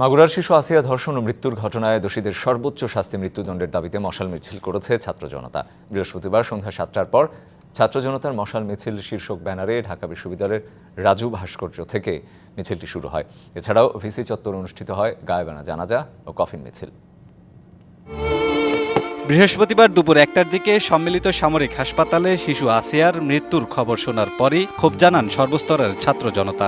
মাগুরার শিশু আসিয়া ধর্ষণ ও মৃত্যুর ঘটনায় দোষীদের সর্বোচ্চ শাস্তি মৃত্যুদণ্ডের দাবিতে মশাল মিছিল করেছে ছাত্র জনতা। বৃহস্পতিবার সন্ধ্যা সাতটার পর ছাত্র জনতার মশাল মিছিল শীর্ষক ব্যানারে ঢাকা বিশ্ববিদ্যালয়ের রাজু ভাস্কর্য থেকে মিছিলটি শুরু হয়। এছাড়াও ভিসি চত্বর অনুষ্ঠিত হয় গায়েবানা জানাজা ও কফিন মিছিল। বৃহস্পতিবার দুপুর একটার দিকে সম্মিলিত সামরিক হাসপাতালে শিশু আসিয়ার মৃত্যুর খবর শোনার পরই ক্ষোভ জানান সর্বস্তরের ছাত্র জনতা।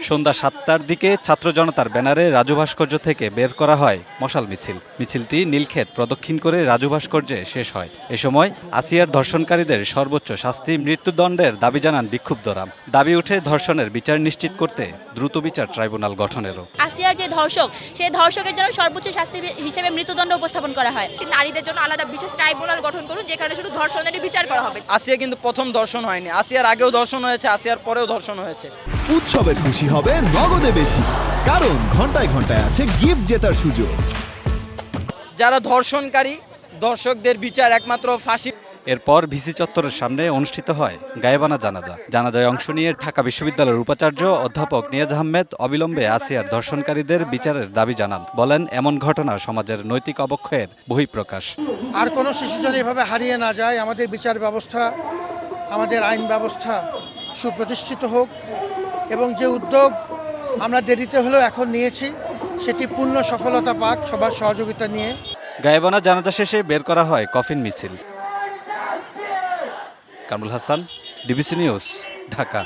সন্ধ্যা সাতটার দিকে ছাত্র জনতার ব্যানারে রাজু ভাস্কর্য থেকে বের করা হয় মশাল মিছিল। মিছিলটি নীলক্ষেত প্রদক্ষিণ করে রাজু ভাস্কর্যে শেষ হয়। এ সময় আসিয়ার ধর্ষণকারীদের সর্বোচ্চ শাস্তি, মৃত্যুদণ্ডের দাবি জানান বিক্ষুব্ধরা। দাবি উঠে ধর্ষণের বিচার নিশ্চিত করতে দ্রুত বিচার ট্রাইব্যুনাল গঠনেরও। আসিয়ার যে ধর্ষক সেই ধর্ষকের জন্য সর্বোচ্চ শাস্তি হিসেবে মৃত্যুদণ্ড উপস্থাপন করা হয়। নারীদের জন্য আলাদা বিশেষ ট্রাইব্যুনাল গঠন করুন যেখানে শুধু ধর্ষণেরই বিচার করা হবে। আসিয়া কিন্তু প্রথম দর্শন হয়নি। আসিয়ার আগেও ধর্ষণ হয়েছে আসিয়ার পরেও ধর্ষণ হয়েছে। উৎসবের খুশি হবে নগদে বেশি কারণ ঘন্টায় ঘন্টায় আছে গিফট জেতার সুযোগ। যারা ধর্ষণকারী দর্শকদের বিচার একমাত্র ফাঁসি এরপর ভিসি চত্বরের সামনে অনুষ্ঠিত হয় গায়েবানা জানাজা। জানাজায় অংশ নিয়ে ঢাকা বিশ্ববিদ্যালয়ের উপাচার্য অধ্যাপক নিয়াজ আহমেদ অবিলম্বে আসিয়ার ধর্ষণকারীদের বিচারের দাবি জানান। বলেন এমন ঘটনা সমাজের নৈতিক অবক্ষয়ের বহিঃপ্রকাশ। আর কোনো শিশু যেন এভাবে হারিয়ে না যায় আমাদের বিচার ব্যবস্থা আমাদের আইন ব্যবস্থা সুপ্রতিষ্ঠিত হোক এবং যে উদ্যোগ আমরা দেরিতে হলেও এখন নিয়েছি সেটি পূর্ণ সফলতা পাক সবার সহযোগিতা নিয়ে। গায়েবানা জানাজা শেষে বের করা হয় কফিন মিছিল। Kamrul Hasan DBC news Dhaka.